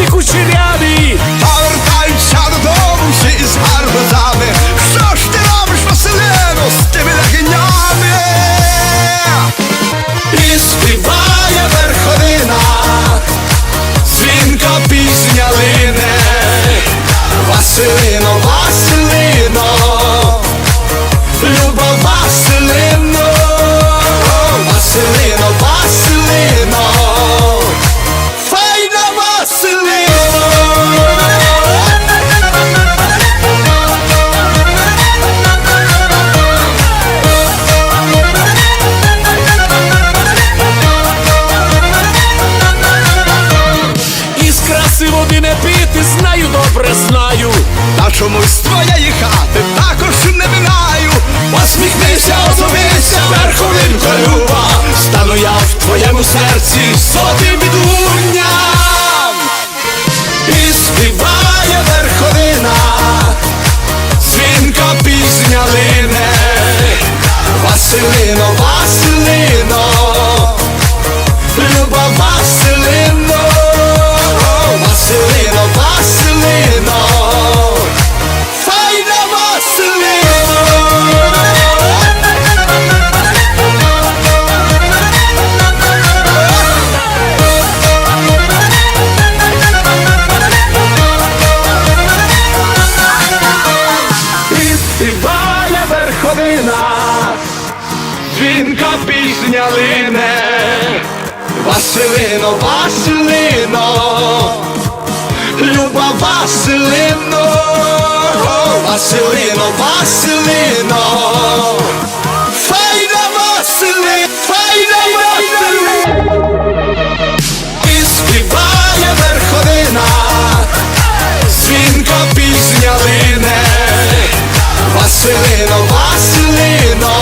și cu șiria добре знаю, та чомусь твоєї хати також не минаю. Посміхнися, озовися верховинка люба, стану я в твоєму серці сотим відлунням і співає верховина, дзвінка пізня Василино. нас, дзвінка пісня лине, Василино, Василино, люба Василино, Василино, Василино, файна Васили, файна Васили, і співає верховина, дзвінка пісня лине. Василино, Василино